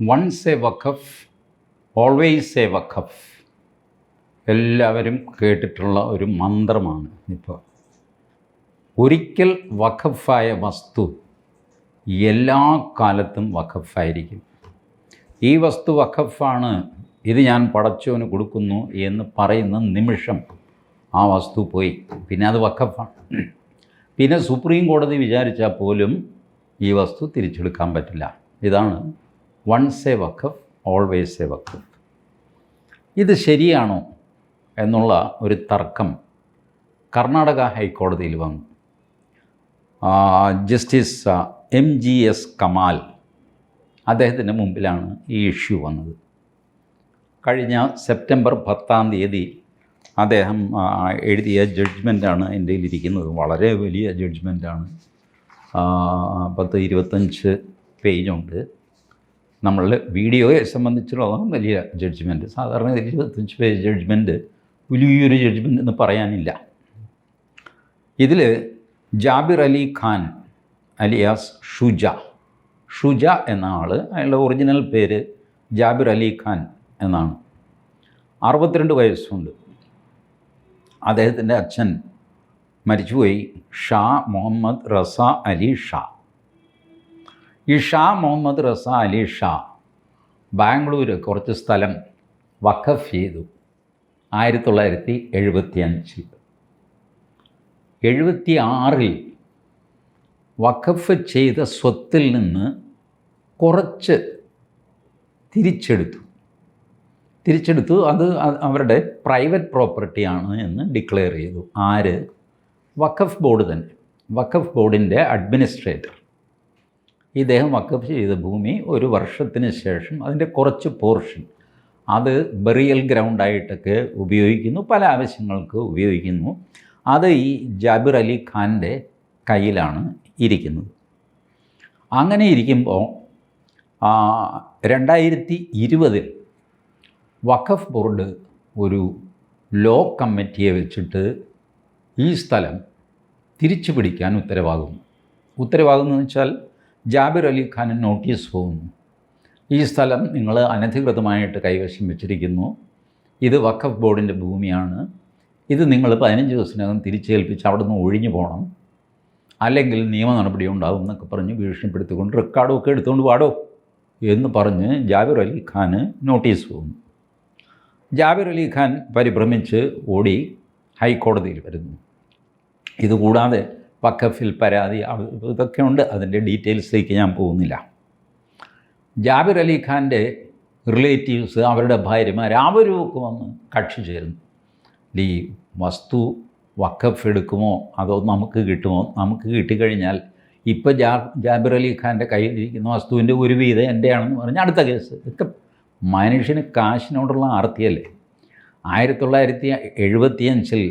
Once a waqf always a waqf എല്ലാവരും കേട്ടിട്ടുള്ള ഒരു മന്ത്രമാണ് ഇപ്പോൾ ഒരിക്കൽ വഖഫായ വസ്തു എല്ലാ കാലത്തും വഖഫായിരിക്കും. ഈ വസ്തു വഖഫാണ് ഇത് ഞാൻ പടച്ചവന് കൊടുക്കുന്നു എന്ന് പറയുന്ന നിമിഷം ആ വസ്തു പോയി. പിന്നെ അത് വഖഫാണ്. പിന്നെ സുപ്രീം കോടതി വിചാരിച്ചാൽ പോലും ഈ വസ്തു തിരിച്ചെടുക്കാൻ പറ്റില്ല. ഇതാണ് once a Waqf always a വഖഫ്. ഇത് ശരിയാണോ എന്നുള്ള ഒരു തർക്കം കർണാടക ഹൈക്കോടതിയിൽ വന്നു. Justice M G S Kamal അദ്ദേഹത്തിന്റെ മുമ്പിലാണ് ഈ ഇഷ്യൂ വന്നത്. കഴിഞ്ഞ സെപ്റ്റംബർ പത്താം തീയതി അദ്ദേഹം എഴുതിയ ജഡ്ജ്മെന്റാണ് എന്റെ കയ്യിലിരിക്കുന്നത്. വളരെ വലിയ ജഡ്ജ്മെന്റാണ് പത്ത് ഇരുപത്തഞ്ച് പേജുണ്ട്. നമ്മൾ വീഡിയോയെ സംബന്ധിച്ചിടത്തോളം വലിയ ജഡ്ജ്മെന്റ് സാധാരണ ഇരുപത്തഞ്ച് പേജ് ജഡ്ജ്മെന്റ് വലിയൊരു ജഡ്ജ്മെന്റ് എന്ന് പറയാനില്ല. ഇതിൽ ജാബിർ അലി ഖാൻ അലിയാസ് ഷുജ ഷുജ എന്ന ആൾ അയാളുടെ ഒറിജിനൽ പേര് ജാബിർ അലി ഖാൻ എന്നാണ്. അറുപത്തിരണ്ട് വയസ്സുണ്ട്. അദ്ദേഹത്തിന്റെ അച്ഛൻ മരിച്ചുപോയി ഷാ മുഹമ്മദ് റസ അലി ഷാ. ഈ ഷാ മുഹമ്മദ് റസ അലി ഷാ. ബാംഗ്ലൂർ കുറച്ച് സ്ഥലം വഖഫ് ചെയ്തു. ആയിരത്തി തൊള്ളായിരത്തി എഴുപത്തി അഞ്ചിൽ എഴുപത്തി ആറിൽ വഖഫ് ചെയ്ത സ്വത്തിൽ നിന്ന് കുറച്ച് തിരിച്ചെടുത്തു. തിരിച്ചെടുത്തു. അത് അവരുടെ പ്രൈവറ്റ് പ്രോപ്പർട്ടിയാണ് എന്ന് ഡിക്ലെയർ ചെയ്തു. ആര്? വഖഫ് ബോർഡ് തന്നെ. വഖഫ് ബോർഡിന്റെ അഡ്മിനിസ്ട്രേറ്റർ. ഇദ്ദേഹം വക്കപ്പ് ചെയ്ത ഭൂമി ഒരു വർഷത്തിന് ശേഷം അതിന്റെ കുറച്ച് പോർഷൻ അത് ബറിയൽ ഗ്രൗണ്ടായിട്ടൊക്കെ ഉപയോഗിക്കുന്നു പല ആവശ്യങ്ങൾക്ക് ഉപയോഗിക്കുന്നു. അത് ഈ ജാബിർ അലി ഖാന്റെ കയ്യിലാണ് ഇരിക്കുന്നത്. അങ്ങനെ ഇരിക്കുമ്പോൾ രണ്ടായിരത്തി ഇരുപതിൽ വഖഫ് ബോർഡ് ഒരു ലോ കമ്മിറ്റിയെ വെച്ചിട്ട് ഈ സ്ഥലം തിരിച്ചു പിടിക്കാൻ ഉത്തരവാകുന്നു. ഉത്തരവാകുന്നു വെച്ചാൽ ജാബിർ അലി ഖാന് നോട്ടീസ് പോകുന്നു. ഈ സ്ഥലം നിങ്ങൾ അനധികൃതമായിട്ട് കൈവശം വെച്ചിരിക്കുന്നു. ഇത് വഖഫ് ബോർഡിന്റെ ഭൂമിയാണ്. ഇത് നിങ്ങൾ പതിനഞ്ച് ദിവസത്തിനകം തിരിച്ചേൽപ്പിച്ച് അവിടെ നിന്ന് ഒഴിഞ്ഞു പോകണം. അല്ലെങ്കിൽ നിയമ നടപടി ഉണ്ടാകും എന്നൊക്കെ പറഞ്ഞ് ഭീഷണിപ്പെടുത്തിക്കൊണ്ട് റെക്കോർഡൊക്കെ എടുത്തുകൊണ്ട് പാടോ എന്ന് പറഞ്ഞ് ജാബിർ അലി ഖാന് നോട്ടീസ് പോകുന്നു. ജാബിർ അലി ഖാൻ പരിഭ്രമിച്ച് ഓടി ഹൈക്കോടതിയിൽ വരുന്നു. ഇതുകൂടാതെ വഖഫിൽ പരാതി ഇതൊക്കെയുണ്ട്. അതിന്റെ ഡീറ്റെയിൽസിലേക്ക് ഞാൻ പോകുന്നില്ല. ജാബിർ അലി ഖാന്റെ റിലേറ്റീവ്സ് അവരുടെ ഭാര്യമാർ അവരുമൊക്കെ വന്ന് കക്ഷി ചേരുന്നു. ഈ വസ്തു വഖഫ് എടുക്കുമോ? അതോ നമുക്ക് കിട്ടുമോ? നമുക്ക് കിട്ടിക്കഴിഞ്ഞാൽ ഇപ്പോൾ ജാ ജാബിർ അലി ഖാന്റെ കയ്യിലിരിക്കുന്ന വസ്തുവിന്റെ ഒരു വീതം എന്റെയാണെന്ന് പറഞ്ഞ് അടുത്ത കേസ്. ഇതൊക്കെ മനുഷ്യന് കാശിനോടുള്ള ആർത്തിയല്ലേ? ആയിരത്തി തൊള്ളായിരത്തി എഴുപത്തിയഞ്ചിൽ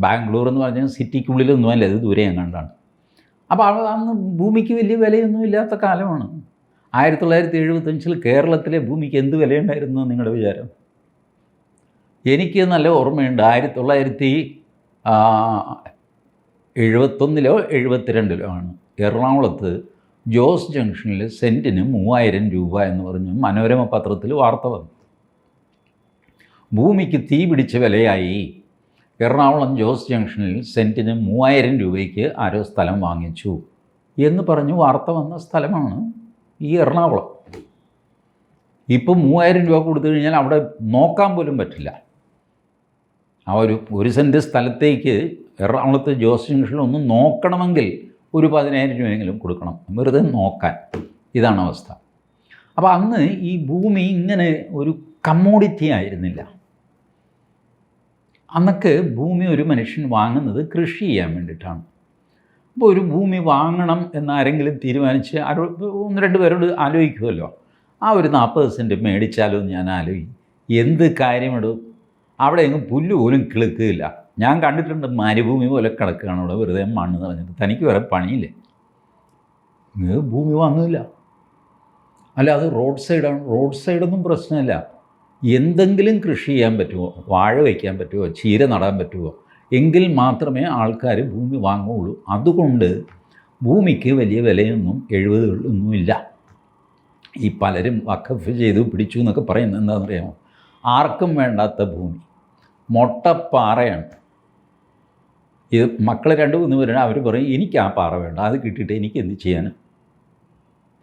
ബാംഗ്ലൂർ എന്ന് പറഞ്ഞാൽ സിറ്റിക്കുള്ളിലൊന്നും അല്ല ഇത് ദൂരെ എങ്ങാണ്ടാണ് അപ്പോൾ അവിടെ അന്ന് ഭൂമിക്ക് വലിയ വിലയൊന്നും ഇല്ലാത്ത കാലമാണ്. ആയിരത്തി തൊള്ളായിരത്തി എഴുപത്തഞ്ചിൽ കേരളത്തിലെ ഭൂമിക്ക് എന്ത് വിലയുണ്ടായിരുന്നു നിങ്ങളുടെ വിചാരം? എനിക്ക് നല്ല ഓർമ്മയുണ്ട് ആയിരത്തി തൊള്ളായിരത്തി എഴുപത്തൊന്നിലോ എഴുപത്തിരണ്ടിലോ ആണ്. എറണാകുളത്ത് ജോസ് ജംഗ്ഷനിൽ സെന്റിന് മൂവായിരം രൂപ എന്ന് പറഞ്ഞ് മനോരമ പത്രത്തിൽ വാർത്ത വന്നു. ഭൂമിക്ക് തീ പിടിച്ച വിലയായി. എറണാകുളം ജോസ് ജംഗ്ഷനിൽ സെന്റിന് മൂവായിരം രൂപയ്ക്ക് ആരോ സ്ഥലം വാങ്ങിച്ചു എന്ന് പറഞ്ഞു വാർത്ത വന്ന സ്ഥലമാണ് ഈ എറണാകുളം. ഇപ്പം മൂവായിരം രൂപ കൊടുത്തു കഴിഞ്ഞാൽ അവിടെ നോക്കാൻ പോലും പറ്റില്ല. ആ ഒരു ഒരു സെന്റ് സ്ഥലത്തേക്ക് എറണാകുളത്ത് ജോസ് ജംഗ്ഷനിൽ ഒന്ന് നോക്കണമെങ്കിൽ ഒരു പതിനായിരം രൂപയെങ്കിലും കൊടുക്കണം. വെറുതെ നോക്കാൻ. ഇതാണ് അവസ്ഥ. അപ്പോൾ അന്ന് ഈ ഭൂമി ഇങ്ങനെ ഒരു കമ്മോഡിറ്റി ആയിരുന്നില്ല. അന്നൊക്കെ ഭൂമി ഒരു മനുഷ്യൻ വാങ്ങുന്നത് കൃഷി ചെയ്യാൻ വേണ്ടിയിട്ടാണ്. അപ്പോൾ ഒരു ഭൂമി വാങ്ങണം എന്നാരെങ്കിലും തീരുമാനിച്ച് ആരോ ഒന്ന് രണ്ട് പേരോട് ആലോചിക്കുമല്ലോ. ആ ഒരു നാൽപ്പത് സെന്റ് മേടിച്ചാലോ ഞാൻ ആലോചിക്കും എന്ത് കാര്യമിടും? അവിടെ എങ്ങും പുല്ല് പോലും കിളുക്കുകയില്ല. ഞാൻ കണ്ടിട്ടുണ്ട് മരുഭൂമി പോലെ കിടക്കുകയാണ് അവിടെ വെറുതെ മണ്ണ് നിറഞ്ഞിട്ട്. തനിക്ക് വേറെ പണിയില്ലേ? ഭൂമി വാങ്ങില്ല അല്ല അത് റോഡ് സൈഡാണ്. റോഡ് സൈഡൊന്നും പ്രശ്നമില്ല. എന്തെങ്കിലും കൃഷി ചെയ്യാൻ പറ്റുമോ? വാഴ വയ്ക്കാൻ പറ്റുമോ? ചീര നടാൻ പറ്റുമോ? എങ്കിൽ മാത്രമേ ആൾക്കാർ ഭൂമി വാങ്ങുകയുള്ളൂ അതുകൊണ്ട് ഭൂമിക്ക് വലിയ വിലയൊന്നും എഴുപതുകളിലൊന്നുമില്ല ഈ പലരും വഖഫ് ചെയ്തു പിടിച്ചു എന്നൊക്കെ പറയുന്നത് എന്താണെന്ന് അറിയാമോ ആർക്കും വേണ്ടാത്ത ഭൂമി. മൊട്ടപ്പാറയാണ്. ഇത് മക്കൾ രണ്ട് മൂന്ന് പേരാണ് അവർ പറയും എനിക്ക് ആ പാറ വേണ്ട. അത് കിട്ടിയിട്ട് എനിക്ക് എന്ത് ചെയ്യാനും?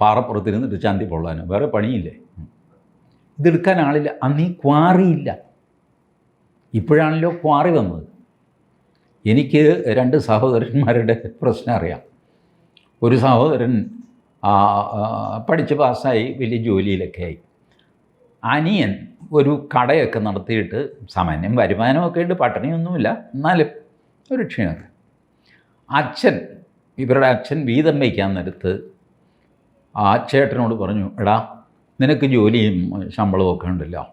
പാറപ്പുറത്തിരുന്നിട്ട് ചാന്തി പൊള്ളാനും. വേറെ പണിയില്ലേ? ഇതെടുക്കാൻ ആളില്ല. അന്ന് ഈ ക്വാറിയില്ല ഇപ്പോഴാണല്ലോ ക്വാറി വന്നത്. എനിക്ക് രണ്ട് സഹോദരന്മാരുടെ പ്രശ്നം അറിയാം. ഒരു സഹോദരൻ പഠിച്ച് പാസ്സായി വലിയ ജോലിയിലൊക്കെ ആയി. അനിയൻ ഒരു കടയൊക്കെ നടത്തിയിട്ട് സാമാന്യം വരുമാനമൊക്കെ ഉണ്ട് പട്ടിണിയൊന്നുമില്ല. എന്നാലും ഒരു ക്ഷീണമൊക്കെ അച്ഛൻ ഇവരുടെ അച്ഛൻ വീതം വയ്ക്കാൻ നേരത്ത് ആ ചേട്ടനോട് പറഞ്ഞു എടാ നിനക്ക് ജോലിയും ശമ്പളവും ഒക്കെ ഉണ്ടല്ലോ.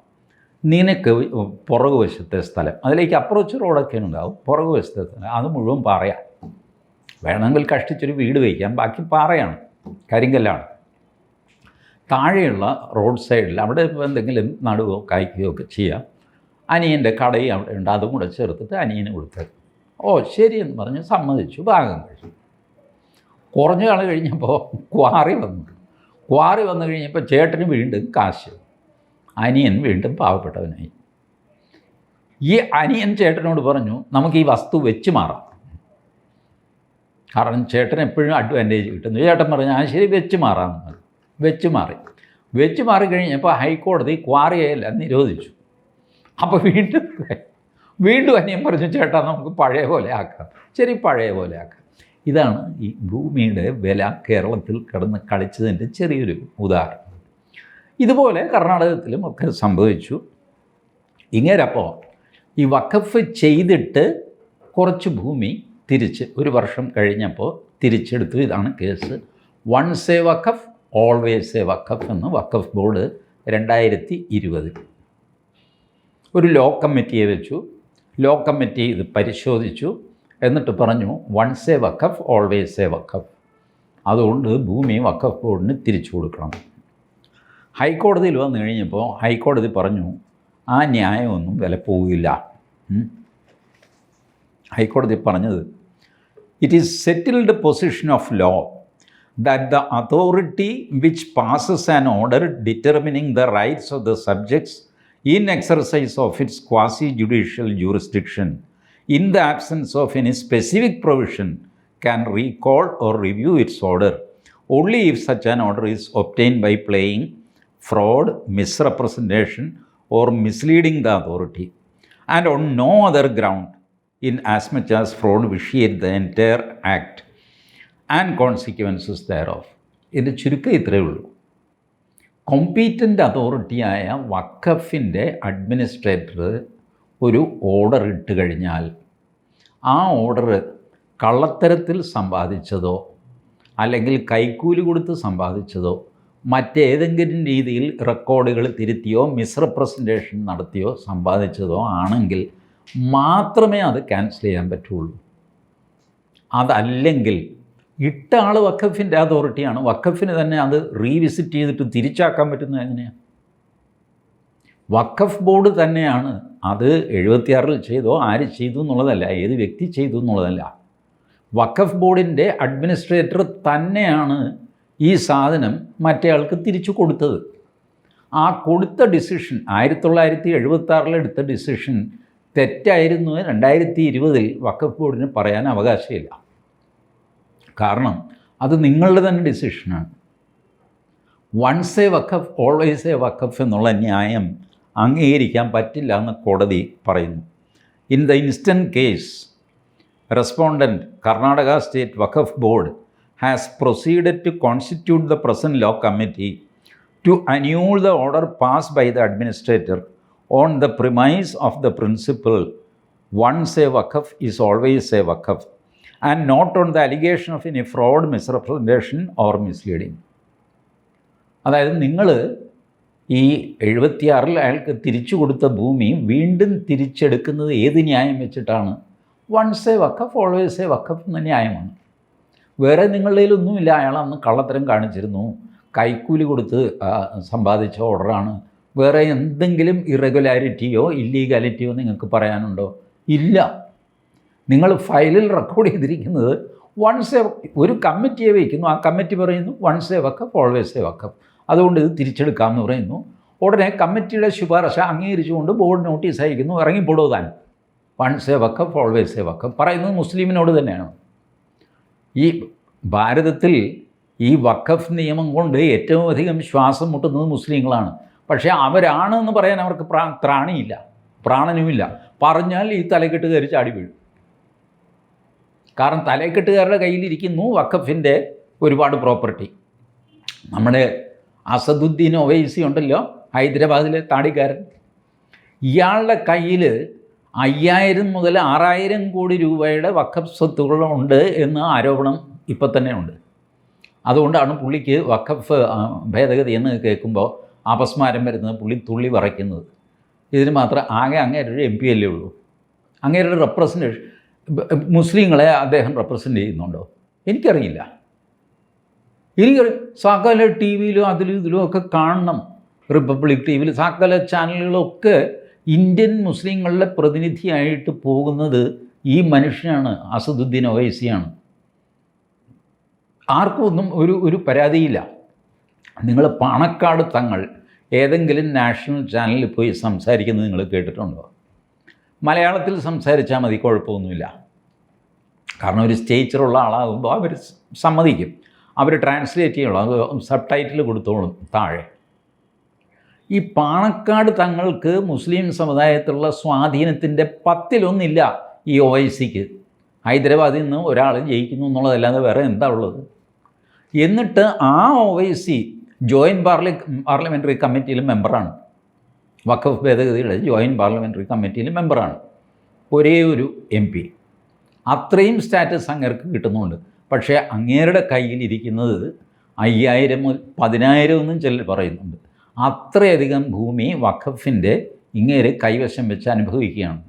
നിനക്ക് പുറകു വശത്തെ സ്ഥലം. അതിലേക്ക് അപ്രോച്ച് റോഡൊക്കെ ഉണ്ടാവും. പുറകു വശത്തെ സ്ഥലം. അത് മുഴുവൻ പാറയാ. വേണമെങ്കിൽ കഷ്ടിച്ചൊരു വീട് വയ്ക്കാം. ബാക്കി പാറയാണ്. കരിങ്കല്ലാണ്. താഴെയുള്ള റോഡ് സൈഡിൽ അവിടെ ഇപ്പോൾ എന്തെങ്കിലും നടുവോ കായ്ക്കുകയോ ഒക്കെ ചെയ്യാം. അനിയന്റെ കടയും അവിടെ ഉണ്ട്. അതും കൂടെ ചേർത്തിട്ട് അനിയന് കൊടുത്തത്. ഓ ശരിയെന്ന് പറഞ്ഞ് സമ്മതിച്ചു. ഭാഗം കഴിച്ചു. കുറഞ്ഞ കാല കഴിഞ്ഞപ്പോൾ ക്വാറി വന്നു. ക്വാറി വന്നു കഴിഞ്ഞപ്പോൾ ചേട്ടന് വീണ്ടും കാശ്. അനിയൻ വീണ്ടും പാവപ്പെട്ടവനായി. ഈ അനിയൻ ചേട്ടനോട് പറഞ്ഞു നമുക്ക് ഈ വസ്തു വെച്ച് മാറാം. കാരണം ചേട്ടൻ എപ്പോഴും അഡ്വാന്റേജ് കിട്ടുന്നു. ചേട്ടൻ പറഞ്ഞു ആ ശരി വെച്ച് മാറാം. വെച്ച് മാറി. വെച്ച് മാറിക്കഴിഞ്ഞപ്പോൾ ഹൈക്കോടതി ക്വാറിയല്ല നിരോധിച്ചു. അപ്പോൾ വീണ്ടും വീണ്ടും അനിയൻ പറഞ്ഞു ചേട്ടാ നമുക്ക് പഴയ പോലെ ആക്കാം. ശരി പഴയ പോലെ ആക്കാം. ഇതാണ് ഈ ഭൂമിയുടെ വില കേരളത്തിൽ കിടന്ന് കളിച്ചതിന്റെ ചെറിയൊരു ഉദാഹരണം. ഇതുപോലെ കർണാടകത്തിലും ഒക്കെ സംഭവിച്ചു. ഇങ്ങേരപ്പോൾ ഈ വഖഫ് ചെയ്തിട്ട് കുറച്ച് ഭൂമി തിരിച്ച് ഒരു വർഷം കഴിഞ്ഞപ്പോൾ തിരിച്ചെടുത്തു. ഇതാണ് case. One say Waqf always a വഖഫ് എന്ന് വഖഫ് ബോർഡ് രണ്ടായിരത്തി ഇരുപതിൽ. ഒരു ലോ കമ്മിറ്റിയെ വെച്ചു. ലോ കമ്മിറ്റി ഇത് പരിശോധിച്ചു. എന്നിട്ട് പറഞ്ഞു once a Waqf always a വക്കഫ് അതുകൊണ്ട് ഭൂമി വക്കഫ് ബോർഡിന് തിരിച്ചു കൊടുക്കണം. ഹൈക്കോടതിയിൽ വന്നു കഴിഞ്ഞപ്പോൾ ഹൈക്കോടതി പറഞ്ഞു ആ ന്യായമൊന്നും വില പോവില്ല ഹൈക്കോടതി പറഞ്ഞത് it is settled position of law that the authority which passes an order determining the rights of the subjects in exercise of its quasi judicial jurisdiction in the absence of any specific provision can recall or review its order only if such an order is obtained by playing fraud, misrepresentation, or misleading the authority, and on no other ground in as much as fraud vitiate the entire act and consequences thereof. ഇതിന്റെ ചുരുക്കം ഇത്രയേ ഉള്ളൂ competent അതോറിറ്റിയായ വഖഫിന്റെ administrator ഒരു order ഇട്ട് കഴിഞ്ഞാൽ ആ ഓർഡർ കള്ളത്തരത്തിൽ സമ്പാദിച്ചതോ അല്ലെങ്കിൽ കൈക്കൂലി കൊടുത്ത് സമ്പാദിച്ചതോ മറ്റേതെങ്കിലും രീതിയിൽ റെക്കോർഡുകൾ തിരുത്തിയോ മിസ്റെപ്രസന്റേഷൻ നടത്തിയോ സമ്പാദിച്ചതോ ആണെങ്കിൽ മാത്രമേ അത് ക്യാൻസൽ ചെയ്യാൻ പറ്റുള്ളൂ. അതല്ലെങ്കിൽ ഇട്ട ആൾ വഖഫിന്റെ അതോറിറ്റിയാണ് വഖഫിന് തന്നെ അത് റീവിസിറ്റ് ചെയ്തിട്ട് തിരിച്ചാക്കാൻ പറ്റുന്നത് എങ്ങനെയാണ് വഖഫ് ബോർഡ് തന്നെയാണ് അത് എഴുപത്തിയാറിൽ ചെയ്തോ ആര് ചെയ്തു എന്നുള്ളതല്ല ഏത് വ്യക്തി ചെയ്തു എന്നുള്ളതല്ല. വഖഫ് ബോർഡിന്റെ അഡ്മിനിസ്ട്രേറ്റർ തന്നെയാണ് ഈ സാധനം മറ്റേയാൾക്ക് തിരിച്ചു കൊടുത്തത്. ആ കൊടുത്ത ഡിസിഷൻ ആയിരത്തി തൊള്ളായിരത്തി എഴുപത്തി എടുത്ത ഡിസിഷൻ തെറ്റായിരുന്നു രണ്ടായിരത്തി ഇരുപതിൽ വഖഫ് ബോർഡിന് പറയാൻ അവകാശമില്ല. കാരണം അത് നിങ്ങളുടെ തന്നെ ഡിസിഷനാണ്. Once a Waqf always a വഖഫ് എന്നുള്ള ന്യായം അംഗീകരിക്കാൻ പറ്റില്ല എന്ന് കോടതി പറയുന്നു. In the instant case respondent Karnataka state Waqf board has proceeded to constitute the present law committee to annul the order pass by the administrator on the premise of the principle once a Waqf is always a Waqf and not on the allegation of any fraud misrepresentation or misleading അതായത് നിങ്ങൾ ഈ എഴുപത്തിയാറിൽ അയാൾക്ക് തിരിച്ചു കൊടുത്ത ഭൂമി വീണ്ടും തിരിച്ചെടുക്കുന്നത് ഏത് ന്യായം വെച്ചിട്ടാണ്? Once a Waqf always a വക്കഫ് എന്ന ന്യായമാണ്. വേറെ നിങ്ങളുടെ ഒന്നുമില്ല അയാൾ അന്ന് കള്ളത്തരം കാണിച്ചിരുന്നു. കൈക്കൂലി കൊടുത്ത് സമ്പാദിച്ച ഓർഡറാണ് വേറെ എന്തെങ്കിലും ഇറഗുലാരിറ്റിയോ ഇല്ലീഗാലിറ്റിയോ നിങ്ങൾക്ക് പറയാനുണ്ടോ? ഇല്ല. നിങ്ങൾ ഫയലിൽ റെക്കോർഡ് ചെയ്തിരിക്കുന്നത് വൺസ് എ ഒരു കമ്മിറ്റിയെ വയ്ക്കുന്നു ആ കമ്മിറ്റി പറയുന്നു once a Waqf always a വക്കഫ് അതുകൊണ്ട് ഇത് തിരിച്ചെടുക്കാമെന്ന് പറയുന്നു. ഉടനെ കമ്മിറ്റിയുടെ ശുപാർശ അംഗീകരിച്ചുകൊണ്ട് ബോർഡ് നോട്ടീസ് അയക്കുന്നു. ഇറങ്ങിപ്പോടോ താൻ. വൺ എ വക്കഫ് ഓൾവേസ് പറയുന്നത് മുസ്ലിമിനോട് തന്നെയാണ്. ഈ ഭാരതത്തിൽ ഈ വഖഫ് നിയമം കൊണ്ട് ഏറ്റവും അധികം ശ്വാസം മുട്ടുന്നത് മുസ്ലിങ്ങളാണ്. പക്ഷേ അവരാണെന്ന് പറയാൻ അവർക്ക് പ്രാ ത്രാണിയില്ല. പ്രാണനുമില്ല. പറഞ്ഞാൽ ഈ തലക്കെട്ട് കയറി ചാടി വീഴും. കാരണം തലക്കെട്ടുകാരുടെ കയ്യിലിരിക്കുന്നു വഖഫിന്റെ ഒരുപാട് പ്രോപ്പർട്ടി നമ്മുടെ അസദുദ്ദീൻ ഒവൈസി ഉണ്ടല്ലോ ഹൈദരാബാദിലെ താടിക്കാരൻ. ഇയാളുടെ കയ്യിൽ അയ്യായിരം മുതൽ ആറായിരം കോടി രൂപയുടെ വഖഫ് സ്വത്തുകളുണ്ട് എന്ന ആരോപണം ഇപ്പം തന്നെ ഉണ്ട്. അതുകൊണ്ടാണ് പുള്ളിക്ക് വക്കഫ് ഭേദഗതി എന്ന് കേൾക്കുമ്പോൾ അപസ്മാരം വരുന്നത് പുള്ളി തുള്ളി വറയ്ക്കുന്നത്. ഇതിന് മാത്രം ആകെ അങ്ങേരൊരു എം പി അല്ലേ ഉള്ളൂ. അങ്ങേരുടെ റെപ്രസെന്റേഷൻ മുസ്ലിങ്ങളെ അദ്ദേഹം റെപ്രസെന്റ് ചെയ്യുന്നുണ്ടോ? എനിക്കറിയില്ല. എനിക്ക് സകല ടി വിയിലും അതിലും ഇതിലും ഒക്കെ കാണണം. റിപ്പബ്ലിക് ടി വിയിൽ സകല ചാനലുകളൊക്കെ ഇന്ത്യൻ മുസ്ലിങ്ങളുടെ പ്രതിനിധിയായിട്ട് പോകുന്നത് ഈ മനുഷ്യനാണ് അസദുദ്ദീൻ ഒവൈസിയാണ്. ആർക്കും ഒന്നും ഒരു ഒരു പരാതിയില്ല. നിങ്ങൾ പാണക്കാട് തങ്ങൾ ഏതെങ്കിലും നാഷണൽ ചാനലിൽ പോയി സംസാരിക്കുന്നത് നിങ്ങൾ കേട്ടിട്ടുണ്ടോ? മലയാളത്തിൽ സംസാരിച്ചാൽ മതി കുഴപ്പമൊന്നുമില്ല. കാരണം ഒരു സ്റ്റേച്ചറുള്ള ആളാകുമ്പോൾ അവർ സമ്മതിക്കും. അവർ ട്രാൻസ്ലേറ്റ് ചെയ്യുള്ളൂ. അത് സബ് ടൈറ്റിൽ കൊടുത്തോളും താഴെ. ഈ പാണക്കാട് തങ്ങൾക്ക് മുസ്ലിം സമുദായത്തിലുള്ള സ്വാധീനത്തിന്റെ പത്തിലൊന്നില്ല ഈ ഒ ഐ സിക്ക് ഹൈദരാബാദിൽ നിന്ന് ഒരാൾ ജയിക്കുന്നു എന്നുള്ളതല്ലാതെ വേറെ എന്താ ഉള്ളത്? എന്നിട്ട് ആ ഒ ഐ സി ജോയിന്റ് പാർലി പാർലമെന്ററി കമ്മിറ്റിയിൽ മെമ്പറാണ് വഖഫ് ഭേദഗതിയുടെ ജോയിന്റ് പാർലമെന്ററി കമ്മിറ്റിയിൽ മെമ്പറാണ് ഒരേ ഒരു എം പി അത്രയും സ്റ്റാറ്റസ് അങ്ങേർക്ക് കിട്ടുന്നുണ്ട്. പക്ഷേ അങ്ങേരുടെ കയ്യിലിരിക്കുന്നത് അയ്യായിരം പതിനായിരം എന്നും ചിലർ പറയുന്നുണ്ട്. അത്രയധികം ഭൂമി വഖഫിന്റെ ഇങ്ങേര് കൈവശം വെച്ച് അനുഭവിക്കുകയാണ്.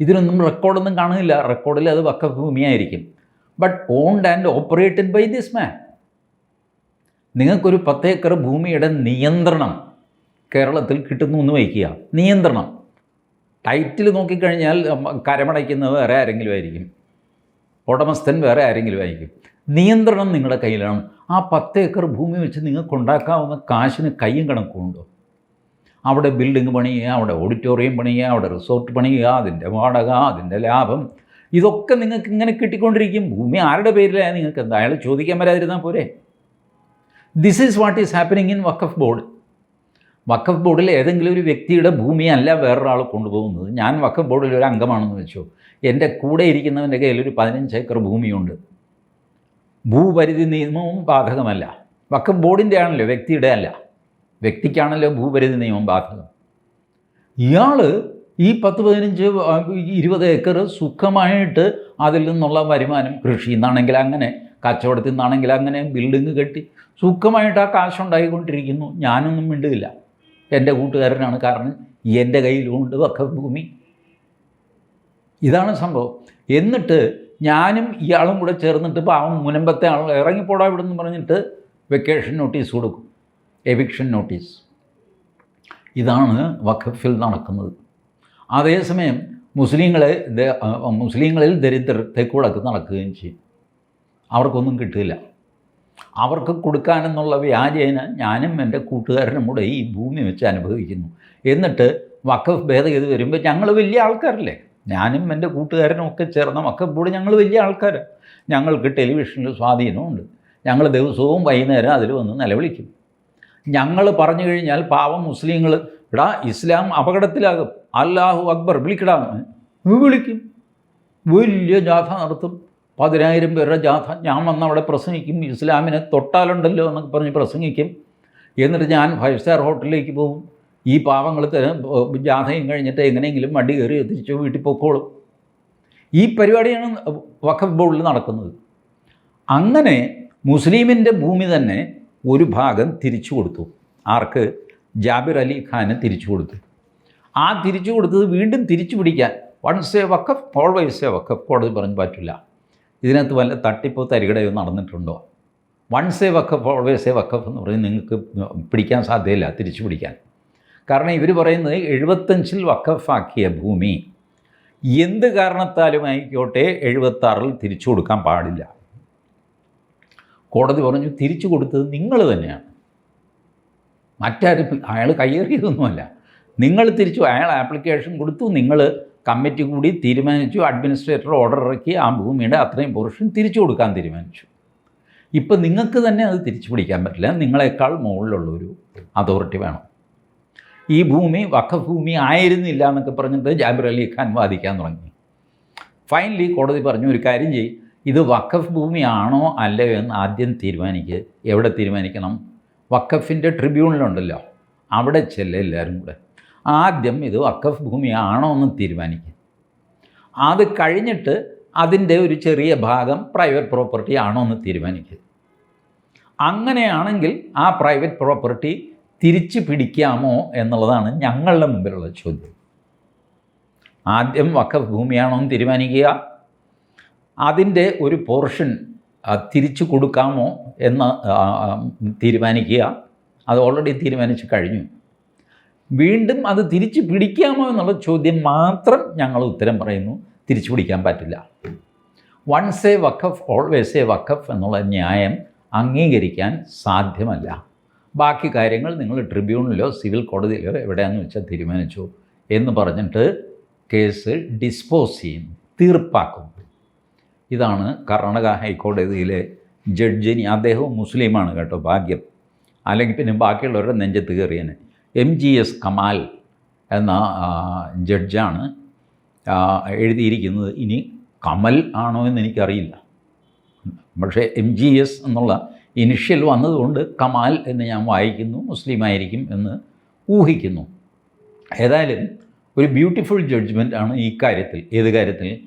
ഇതിനൊന്നും റെക്കോർഡൊന്നും കാണുന്നില്ല. റെക്കോർഡിൽ അത് വഖഫ് ഭൂമിയായിരിക്കും. But owned and operated by this man നിങ്ങൾക്കൊരു പത്ത് ഏക്കർ ഭൂമിയുടെ നിയന്ത്രണം കേരളത്തിൽ കിട്ടുന്നു എന്ന് വയ്ക്കുക നിയന്ത്രണം. ടൈറ്റിൽ നോക്കിക്കഴിഞ്ഞാൽ കരമടയ്ക്കുന്നത് വേറെ ആരെങ്കിലും ആയിരിക്കും. ഉടമസ്ഥൻ വേറെ ആരെങ്കിലും ആയിരിക്കും. നിയന്ത്രണം നിങ്ങളുടെ കയ്യിലാണ്. ആ പത്ത് ഏക്കർ ഭൂമി വെച്ച് നിങ്ങൾക്ക് ഉണ്ടാക്കാവുന്ന കാശിന് കയ്യും കണക്കുമുണ്ടോ അവിടെ ബിൽഡിംഗ് പണിയുക അവിടെ ഓഡിറ്റോറിയം പണിയുക അവിടെ റിസോർട്ട് പണിയുക അതിന്റെ വാടക അതിന്റെ ലാഭം. ഇതൊക്കെ നിങ്ങൾക്ക് ഇങ്ങനെ കിട്ടിക്കൊണ്ടിരിക്കും. ഭൂമി ആരുടെ പേരിലാണ് നിങ്ങൾക്ക് എന്താ? അയാൾ ചോദിക്കാൻ വരാതിരുന്നാൽ പോരെ. This is what is happening in Waqf board വഖഫ് ബോർഡിൽ ഏതെങ്കിലും ഒരു വ്യക്തിയുടെ ഭൂമിയല്ല വേറൊരാൾ കൊണ്ടുപോകുന്നത്. ഞാൻ വഖഫ് ബോർഡിൽ ഒരു അംഗമാണെന്ന് വെച്ചു. എന്റെ കൂടെ ഇരിക്കുന്നവന്റെ കയ്യിൽ ഒരു പതിനഞ്ച് ഏക്കർ ഭൂമിയുണ്ട്. ഭൂപരിധി നിയമവും ബാധകമല്ല. വഖഫ് ബോർഡിന്റെ ആണല്ലോ വ്യക്തിയുടെ അല്ല. വ്യക്തിക്കാണല്ലോ ഭൂപരിധി നിയമം ബാധകം. ഇയാൾ ഈ പത്ത് പതിനഞ്ച് ഇരുപത് ഏക്കർ സുഖമായിട്ട് അതിൽ നിന്നുള്ള വരുമാനം കൃഷിയിൽ നിന്നാണെങ്കിൽ അങ്ങനെ കച്ചവടത്തിൽ നിന്നാണെങ്കിൽ അങ്ങനെ ബിൽഡിങ് കെട്ടി സുഖമായിട്ട് ആ കാശുണ്ടായിക്കൊണ്ടിരിക്കുന്നു. ഞാനൊന്നും മിണ്ടുകയില്ല എന്റെ കൂട്ടുകാരനാണ് കാരണം എന്റെ കയ്യിലുണ്ട് വക്കഭൂമി. ഭൂമി ഇതാണ് സംഭവം. എന്നിട്ട് ഞാനും ഇയാളും കൂടെ ചേർന്നിട്ട് പാവം മുനമ്പത്തെ ആൾ ഇറങ്ങിപ്പോടാ ഇവിടെ നിന്ന് പറഞ്ഞിട്ട് വെക്കേഷൻ നോട്ടീസ് കൊടുക്കും. എവിക്ഷൻ നോട്ടീസ് ഇതാണ് വഖഫിൽ നടക്കുന്നത്. അതേസമയം മുസ്ലിങ്ങളെ മുസ്ലിങ്ങളിൽ ദരിദ്രത്തെ തെക്കുവടക്ക് നടക്കുകയും ചെയ്യും. അവർക്കൊന്നും കിട്ടില്ല അവർക്ക് കൊടുക്കാനെന്നുള്ള വ്യാജേന ഞാനും എന്റെ കൂട്ടുകാരനും കൂടെ ഈ ഭൂമി വെച്ച് അനുഭവിക്കുന്നു. എന്നിട്ട് വഖഫ് ഭേദഗതി വരുമ്പോൾ ഞങ്ങൾ വലിയ ആൾക്കാരല്ലേ? ഞാനും എന്റെ കൂട്ടുകാരനും ഒക്കെ ചേർന്ന വക്കഫ് ബോർഡ് ഞങ്ങൾ വലിയ ആൾക്കാരാണ് ഞങ്ങൾക്ക് ടെലിവിഷനിൽ സ്വാധീനമുണ്ട് ഞങ്ങൾ ദിവസവും വൈകുന്നേരം അതിൽ വന്ന് നിലവിളിക്കും. ഞങ്ങൾ പറഞ്ഞു കഴിഞ്ഞാൽ പാവം മുസ്ലിങ്ങൾ ഇടാ ഇസ്ലാം അപകടത്തിലാകും. അല്ലാഹു അക്ബർ വിളിക്കടാന്ന് വിളിക്കും. വലിയ ജാഥ നടത്തും പതിനായിരം പേരുടെ ജാഥ ഞാൻ വന്ന് അവിടെ പ്രസംഗിക്കും ഇസ്ലാമിനെ തൊട്ടാലുണ്ടല്ലോ എന്നൊക്കെ പറഞ്ഞ് പ്രസംഗിക്കും. എന്നിട്ട് ഞാൻ ഫൈവ് സ്റ്റാർ ഹോട്ടലിലേക്ക് പോകും. ഈ പാവങ്ങൾ ജാഥയും കഴിഞ്ഞിട്ട് എങ്ങനെയെങ്കിലും വണ്ടി കയറി തിരിച്ചു വീട്ടിൽ പൊക്കോളും. ഈ പരിപാടിയാണ് വഖഫ് ബോർഡിൽ നടക്കുന്നത്. അങ്ങനെ മുസ്ലിമിന്റെ ഭൂമി തന്നെ ഒരു ഭാഗം തിരിച്ചു കൊടുത്തു. ആർക്ക്? ജാബിർ അലി ഖാന് തിരിച്ചു കൊടുത്തു. ആ തിരിച്ചു കൊടുത്തത് വീണ്ടും തിരിച്ചു പിടിക്കാൻ once a waqf always a waqf കോടതി പറഞ്ഞു പറ്റില്ല. ഇതിനകത്ത് വല്ല തട്ടിപ്പോ തരികടയോ നടന്നിട്ടുണ്ടോ? Once a waqf always a waqf എന്ന് പറഞ്ഞ് നിങ്ങൾക്ക് പിടിക്കാൻ സാധ്യതയില്ല തിരിച്ചു പിടിക്കാൻ. കാരണം ഇവർ പറയുന്നത് എഴുപത്തഞ്ചിൽ വക്കഫാക്കിയ ഭൂമി എന്ത് കാരണത്താലും ആയിക്കോട്ടെ എഴുപത്താറിൽ തിരിച്ചു കൊടുക്കാൻ പാടില്ല. കോടതി പറഞ്ഞു തിരിച്ചു കൊടുത്തത് നിങ്ങൾ തന്നെയാണ്. മറ്റാരും അയാൾ കയ്യേറിയതൊന്നുമല്ല നിങ്ങൾ തിരിച്ചു അയാൾ ആപ്ലിക്കേഷൻ കൊടുത്തു നിങ്ങൾ കമ്മിറ്റി കൂടി തീരുമാനിച്ചു അഡ്മിനിസ്ട്രേറ്റർ ഓർഡർ ഇറക്കി ആ ഭൂമിയുടെ അത്രയും പോർഷൻ തിരിച്ചു കൊടുക്കാൻ തീരുമാനിച്ചു. ഇപ്പം നിങ്ങൾക്ക് തന്നെ അത് തിരിച്ചു പിടിക്കാൻ പറ്റില്ല. നിങ്ങളെക്കാൾ മുകളിലുള്ളൊരു അതോറിറ്റി വേണം. ഈ ഭൂമി വഖഫ് ഭൂമി ആയിരുന്നില്ല എന്നൊക്കെ പറഞ്ഞിട്ട് ജാബിർ അലി ഖാൻ വാദിക്കാൻ തുടങ്ങി. ഫൈനലി കോടതി പറഞ്ഞു ഒരു കാര്യം ചെയ്യും. ഇത് വഖഫ് ഭൂമിയാണോ അല്ലയോ എന്ന് ആദ്യം തീരുമാനിക്കുക എവിടെ തീരുമാനിക്കണം? വഖഫിന്റെ ട്രിബ്യൂണലുണ്ടല്ലോ അവിടെ ചെല്ലുക എല്ലാവരും കൂടെ. ആദ്യം ഇത് വക്കഫ് ഭൂമിയാണോ എന്ന് തീരുമാനിക്കുക അത് കഴിഞ്ഞിട്ട് അതിന്റെ ഒരു ചെറിയ ഭാഗം പ്രൈവറ്റ് പ്രോപ്പർട്ടി ആണോ എന്ന് തീരുമാനിക്കുക അങ്ങനെയാണെങ്കിൽ ആ പ്രൈവറ്റ് പ്രോപ്പർട്ടി തിരിച്ചു പിടിക്കാമോ എന്നുള്ളതാണ് ഞങ്ങളുടെ മുമ്പിലുള്ള ചോദ്യം. ആദ്യം വക്കഫ് ഭൂമിയാണോ എന്ന് തീരുമാനിക്കുക. അതിന്റെ ഒരു പോർഷൻ തിരിച്ചു കൊടുക്കാമോ എന്ന് തീരുമാനിക്കുക. അത് ഓൾറെഡി തീരുമാനിച്ചു കഴിഞ്ഞു. വീണ്ടും അത് തിരിച്ചു പിടിക്കാമോ എന്നുള്ള ചോദ്യം മാത്രം ഞങ്ങൾ ഉത്തരം പറയുന്നു. തിരിച്ചു പിടിക്കാൻ പറ്റില്ല. Once a waqf always a waqf എന്നുള്ള ന്യായം അംഗീകരിക്കാൻ സാധ്യമല്ല. ബാക്കി കാര്യങ്ങൾ നിങ്ങൾ ട്രിബ്യൂണലിലോ സിവിൽ കോടതിയിലോ എവിടെയാന്ന് വെച്ചാൽ തീരുമാനിച്ചു എന്ന് പറഞ്ഞിട്ട് കേസ് ഡിസ്പോസ് ചെയ്യും തീർപ്പാക്കും. ഇതാണ് കർണാടക ഹൈക്കോടതിയിലെ ജഡ്ജിനി. അദ്ദേഹവും മുസ്ലിമാണ് കേട്ടോ ഭാഗ്യം. അല്ലെങ്കിൽ പിന്നെ ബാക്കിയുള്ളവരുടെ നെഞ്ചത്ത് കയറിയന്. എം ജി എസ് കമാൽ എന്ന ജഡ്ജാണ് എഴുതിയിരിക്കുന്നത്. ഇനി കമൽ ആണോ എന്ന് എനിക്കറിയില്ല. പക്ഷേ എം ജി എസ് എന്നുള്ള ഇനിഷ്യൽ വന്നതുകൊണ്ട് കമാൽ എന്ന് ഞാൻ വായിക്കുന്നു മുസ്ലിമായിരിക്കും എന്ന് ഊഹിക്കുന്നു. ഏതായാലും ഒരു ബ്യൂട്ടിഫുൾ ജഡ്ജ്മെന്റ് ആണ് ഈ കാര്യത്തിൽ. ഏത് കാര്യത്തിൽ?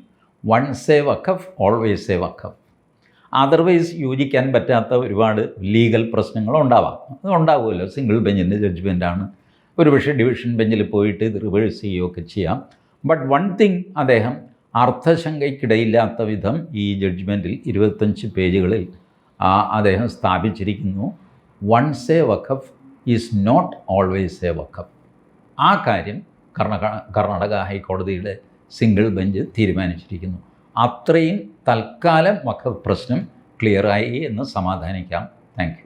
One a waqf always a waqf otherwise യോജിക്കാൻ പറ്റാത്ത ഒരുപാട് ലീഗൽ പ്രശ്നങ്ങളുണ്ടാവാം. അത് ഉണ്ടാവുമല്ലോ സിംഗിൾ ബെഞ്ചിന്റെ ജഡ്ജ്മെന്റാണ് ഒരു പക്ഷേ ഡിവിഷൻ ബെഞ്ചിൽ പോയിട്ട് ഇത് റിവേഴ്സ് ചെയ്യുകയൊക്കെ ചെയ്യാം. ബട്ട് വൺ തിങ് അദ്ദേഹം അർത്ഥശങ്കയ്ക്കിടയില്ലാത്ത വിധം ഈ ജഡ്ജ്മെന്റിൽ ഇരുപത്തഞ്ച് പേജുകളിൽ അദ്ദേഹം സ്ഥാപിച്ചിരിക്കുന്നു. Once a waqf is not always a waqf ആ കാര്യം കർണ കർണാടക ഹൈക്കോടതിയുടെ സിംഗിൾ ബെഞ്ച് തീരുമാനിച്ചിരിക്കുന്നു. അത്രയും തൽക്കാലം വഖഫ് പ്രശ്നം ക്ലിയറായി എന്ന് സമാധാനിക്കാം. താങ്ക്